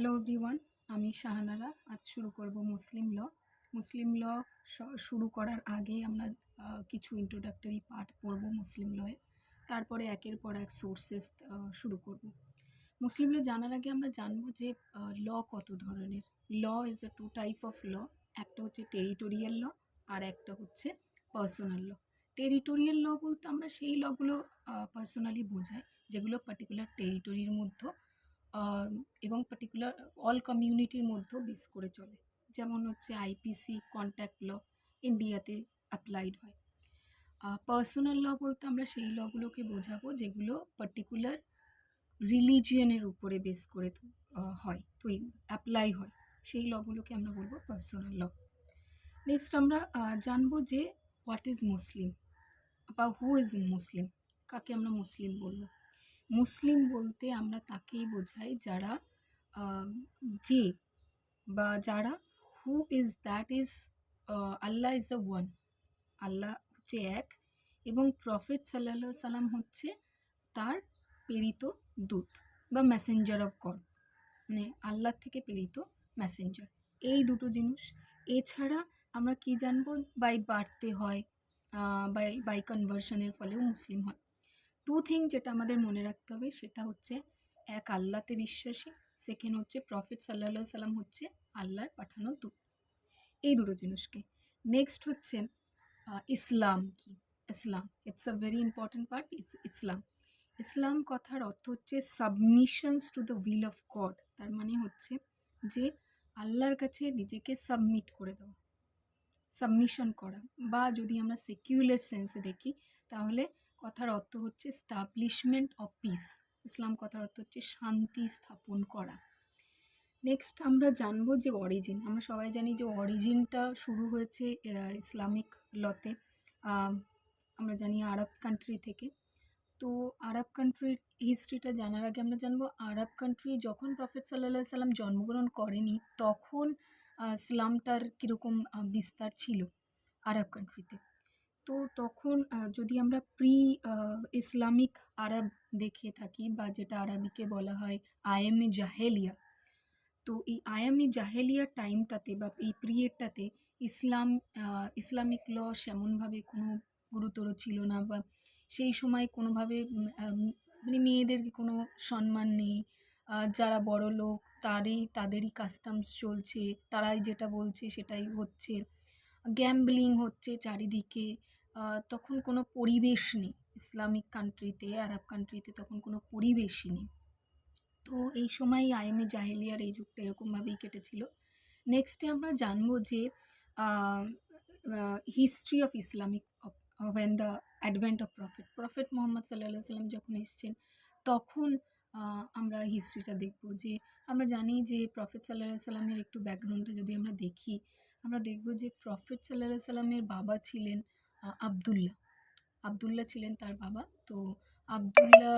Hello everyone আমি শাহানারা। আজ শুরু করব মুসলিম ল। মুসলিম ল শুরু করার আগে আমরা কিছু ইন্ট্রোডাক্টরি পার্ট পড়ব মুসলিম লয়ে। তারপরে একের পর এক সোর্সেস শুরু করব। মুসলিম ল জানার আগে আমরা জানব যে ল কত ধরনের। Law is a two type of law একটা হচ্ছে টেরিটোরিয়াল ল আর একটা হচ্ছে পার্সোনাল ল টেরিটোরিয়াল ল বলতে আমরা সেই লগুলো পার্সোনালি বোঝাই, যেগুলো পার্টিকুলার টেরিটরির মধ্যে এবং পার্টিকুলার অল কমিউনিটির মধ্যেও বেস করে চলে। যেমন হচ্ছে আইপিসি কন্ট্যাক্ট ল ইন্ডিয়াতে অ্যাপ্লাইড হয়। পার্সোনাল ল বলতে আমরা সেই লগুলোকে বোঝাবো যেগুলো পার্টিকুলার রিলিজিয়নের উপরে বেস করে হয় তৈরি অ্যাপ্লাই হয়। সেই লগুলোকে আমরা বলব পার্সোনাল ল নেক্সট আমরা জানব যে হোয়াট ইজ মুসলিম বা হু ইজ মুসলিম কাকে আমরা মুসলিম বলব? মুসলিম বলতে আমরা তাকেই বোঝাই যারা যে বা যারা who is that is Allah is the one Allah হচ্ছে এক এবং প্রফেট সাল্লাহ সাল্লাম হচ্ছে তার প্রেরিত দূত বা মেসেঞ্জার অফ গড মানে আল্লাহ থেকে প্রেরিত মেসেঞ্জার এই দুটো জিনিস, এছাড়া আমরা কি জানব? বাই বাড়তে হয় বাই বাই কনভার্সনের ফলেও মুসলিম হয়। টু থিং যেটা আমাদের মনে রাখতে হবে সেটা হচ্ছে, এক, আল্লাহতে বিশ্বাসী। সেকেন্ড হচ্ছে প্রফেট সাল্লা সাল্লাম হচ্ছে আল্লাহর পাঠানো দূত। এই দুটো জিনিসকে। নেক্সট হচ্ছে ইসলাম কি? Islam. It's a very important part Islam. Islam কথার অর্থ হচ্ছে submissions to the will of God তার মানে হচ্ছে যে আল্লাহর কাছে নিজেকে সাবমিট করে দেওয়া। সাবমিশন করা। বা যদি আমরা সেকিউলার সেন্সে দেখি, তাহলে কথার অর্থ হচ্ছে স্টাবলিশমেন্ট অফ পিস ইসলাম কথার অর্থ হচ্ছে শান্তি স্থাপন করা। নেক্সট আমরা জানব যে অরিজিন আমরা সবাই জানি যে অরিজিনটা শুরু হয়েছে ইসলামিক লতে আমরা জানি আরব কান্ট্রি থেকে। তো আরব কান্ট্রির হিস্ট্রিটা জানার আগে আমরা জানব, আরব কান্ট্রি যখন প্রফেট সাল্লাহ সাল্লাম জন্মগ্রহণ করেনি, তখন ইসলামটার কীরকম বিস্তার ছিল আরব কান্ট্রিতে তো তখন যদি আমরা প্রি ইসলামিক আরব দেখে থাকি বা যেটা আরবিকে বলা হয় আইএমএ জাহেলিয়া, তো এই আয়ামি জাহেলিয়ার টাইমটাতে বা এই পিরিয়ডটাতে ইসলাম ইসলামিক ল সেমনভাবে কোনো গুরুতর ছিল না বা সেই সময় কোনোভাবে মানে মেয়েদেরকে কোনো সম্মান নেই যারা বড় লোক তারই, তাদেরই কাস্টমস চলছে, তারাই যেটা বলছে সেটাই হচ্ছে। গ্যাম্বলিং হচ্ছে চারিদিকে। তখন কোনো পরিবেশ নেই। ইসলামিক কান্ট্রিতে আরব কান্ট্রিতে তখন কোনো পরিবেশই নেই। তো এই সময় আইএমএ জাহেলিয়ার এই যুগটা এরকমভাবেই কেটেছিল। নেক্সটে আমরা জানব যে history of Islamic when the advent of prophet prophet Mohammad সাল্লাহ সাল্লাম যখন এসছেন, তখন আমরা হিস্ট্রিটা দেখব যে, আমরা জানি যে প্রফেট সাল্লাহ সাল্লামের একটু ব্যাকগ্রাউন্ডটা যদি আমরা দেখি আমরা দেখব যে প্রফেট সাল্লাহ সাল্লামের বাবা ছিলেন আবদুল্লাহ। আবদুল্লাহ ছিলেন তার বাবা। তো আবদুল্লাহ